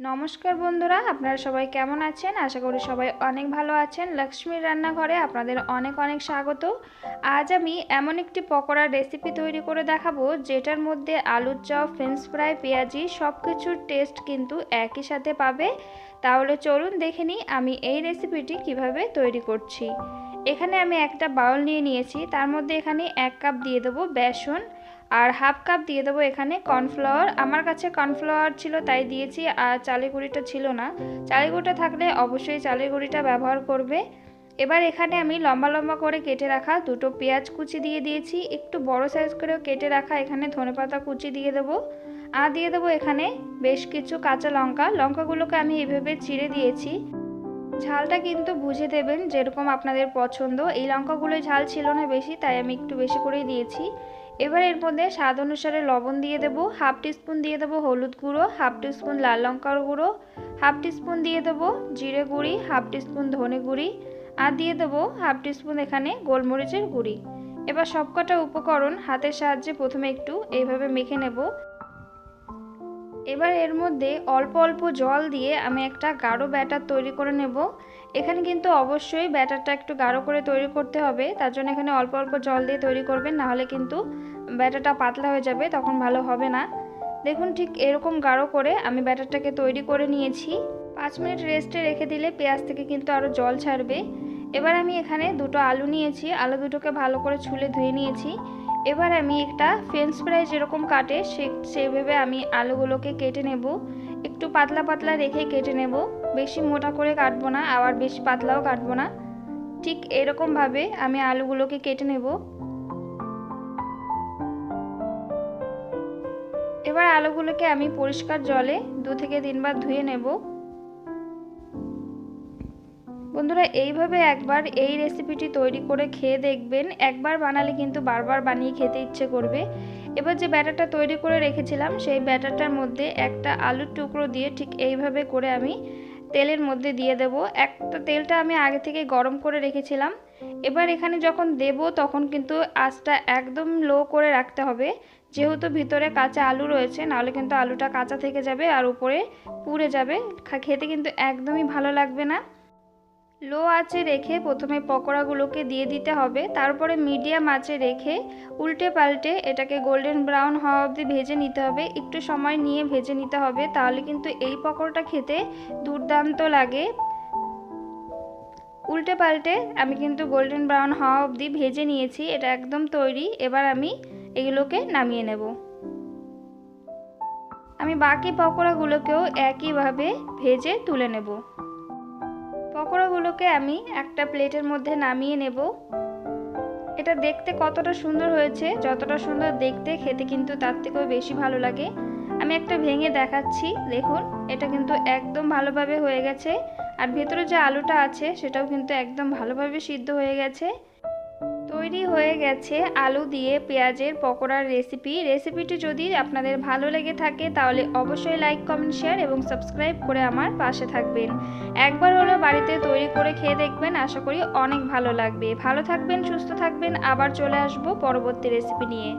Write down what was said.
নমস্কার বন্ধুরা, আপনারা সবাই কেমন আছেন? আশা করি সবাই অনেক ভালো আছেন। লক্ষ্মীর রান্নাঘরে আপনাদের অনেক অনেক স্বাগত। আজ আমি এমন একটি পকোড়ার রেসিপি তৈরি করে দেখাবো, যেটার মধ্যে আলুর চপ ফ্রেঞ্চ ফ্রাই পেঁয়াজি সব কিছুর টেস্ট কিন্তু একই সাথে পাবে। তাহলে চলুন দেখে নিই আমি এই রেসিপিটি কীভাবে তৈরি করছি। এখানে আমি একটা বাউল নিয়ে নিয়েছি, তার মধ্যে এখানে এক কাপ দিয়ে দেবো বেসন। আর হাফ কাপ দিয়ে দেবো এখানে কর্নফ্লাওয়ার। আমার কাছে কর্নফ্লাওয়ার ছিল তাই দিয়েছি আর চালের গুঁড়িটা ছিল না। চালের গুঁড়িটা থাকলে অবশ্যই চালের গুঁড়িটা ব্যবহার করবে। এবার এখানে আমি লম্বা লম্বা করে কেটে রাখা দুটো পেঁয়াজ কুচি দিয়ে দিয়েছি। একটু বড় সাইজ করেও কেটে রাখা এখানে ধনেপাতা কুচি দিয়ে দেবো। আর দিয়ে দেবো এখানে বেশ কিছু কাঁচা লঙ্কা। লঙ্কাগুলোকে আমি এভাবে চিড়ে দিয়েছি। ঝালটা কিন্তু বুঝে দেবেন যেরকম আপনাদের পছন্দ। এই লঙ্কাগুলোই ঝাল ছিল না বেশি তাই আমি একটু বেশি করেই দিয়েছি। এবার এর মধ্যে স্বাদ অনুসারে লবণ দিয়ে দেবো, হাফ টিস্পুন দিয়ে দেবো হলুদ গুঁড়ো, হাফ টিস্পুন লাল লঙ্কার গুঁড়ো, হাফ টিস্পুন দিয়ে দেবো জিরে গুঁড়ি, হাফ টিস্পুন ধনে গুঁড়ি, আর দিয়ে দেবো হাফ টিস্পুন এখানে গোলমরিচের গুঁড়ি। এবার সবকটা উপকরণ হাতের সাহায্যে প্রথমে একটু এইভাবে মেখে নেব। এবার এর মধ্যে অল্প অল্প জল দিয়ে আমি একটা গাঢ় ব্যাটার তৈরি করে নেব। এখানে কিন্তু অবশ্যই ব্যাটারটা একটু গাঢ় করে তৈরি করতে হবে। তার জন্য এখানে অল্প অল্প জল দিয়ে তৈরি করবেন, নাহলে কিন্তু ব্যাটারটা পাতলা হয়ে যাবে, তখন ভালো হবে না। দেখুন ঠিক এরকম গাঢ় করে আমি ব্যাটারটাকে তৈরি করে নিয়েছি। পাঁচ মিনিট রেস্টে রেখে দিলে পেঁয়াজ থেকে কিন্তু আরও জল ছাড়বে। এবার আমি এখানে দুটো আলু নিয়েছি। আলু দুটোকে ভালো করে ছুলে ধুয়ে নিয়েছি। এবার আমি একটা ফ্রেঞ্চ ফ্রাই যেরকম কাটে, সে, সেভাবে আমি আলুগুলোকে কেটে নেব। একটু পাতলা পাতলা রেখে কেটে নেব। বেশি মোটা করে কাটবো না, আবার বেশি পাতলাও কাটবো না। ঠিক এরকমভাবে আমি আলুগুলোকে কেটে নেব। এবার আলুগুলোকে আমি পরিষ্কার জলে দু থেকে তিনবার ধুয়ে নেব। বন্ধুরা, এইভাবে একবার এই রেসিপিটি তৈরি করে খেয়ে দেখবেন। একবার বানালে কিন্তু বারবার বানিয়ে খেতে ইচ্ছে করবে। এবার যে ব্যাটারটা তৈরি করে রেখেছিলাম, সেই ব্যাটারটার মধ্যে একটা আলুর টুকরো দিয়ে ঠিক এইভাবে করে আমি তেলের মধ্যে দিয়ে দেব। একটা তেলটা আমি আগে থেকে গরম করে রেখেছিলাম। এবার এখানে যখন দেব, তখন কিন্তু আঁচটা একদম লো করে রাখতে হবে। যেহেতু ভিতরে কাঁচা আলু রয়েছে, নাহলে কিন্তু আলুটা কাঁচা থেকে যাবে আর উপরে পুড়ে যাবে। খেতে কিন্তু একদমই ভালো লাগবে না। লো আঁচে রেখে প্রথমে পকোড়াগুলোকে দিয়ে দিতে হবে। তারপরে মিডিয়াম আঁচে রেখে উল্টে পাল্টে এটাকে গোল্ডেন ব্রাউন হওয়া অবধি ভেজে নিতে হবে। একটু সময় নিয়ে ভেজে নিতে হবে, তাহলে কিন্তু এই পকোড়াটা খেতে দুর্দান্ত লাগে। উল্টে পাল্টে আমি কিন্তু গোল্ডেন ব্রাউন হওয়া অবধি ভেজে নিয়েছি, এটা একদম তৈরি। এবার আমি এগুলোকে নামিয়ে নেব। আমি বাকি পকোড়াগুলোকেও একইভাবে ভেজে তুলে নেব। পকোড়াগুলোকে আমি একটা প্লেটের মধ্যে নামিয়ে নেব। এটা দেখতে কতটা সুন্দর হয়েছে, যতটা সুন্দর দেখতে, খেতে কিন্তু তার থেকেও বেশি ভালো লাগে। আমি একটা ভেঙে দেখাচ্ছি, দেখুন, এটা কিন্তু একদম ভালোভাবে হয়ে গেছে। আর ভেতরে যে আলুটা আছে, সেটাও কিন্তু একদম ভালোভাবে সিদ্ধ হয়ে গেছে। তৈরি হয়ে গেছে আলু দিয়ে পেঁয়াজের পকোড়ার রেসিপি রেসিপিটি যদি আপনাদের ভালো লেগে থাকে, তাহলে অবশ্যই লাইক কমেন্ট শেয়ার এবং সাবস্ক্রাইব করে আমার পাশে থাকবেন। একবার হলো বাড়িতে তৈরি করে খেয়ে দেখবেন, আশা করি অনেক ভালো লাগবে। ভালো থাকবেন, সুস্থ থাকবেন, আবার চলে আসব পরবর্তী রেসিপি নিয়ে।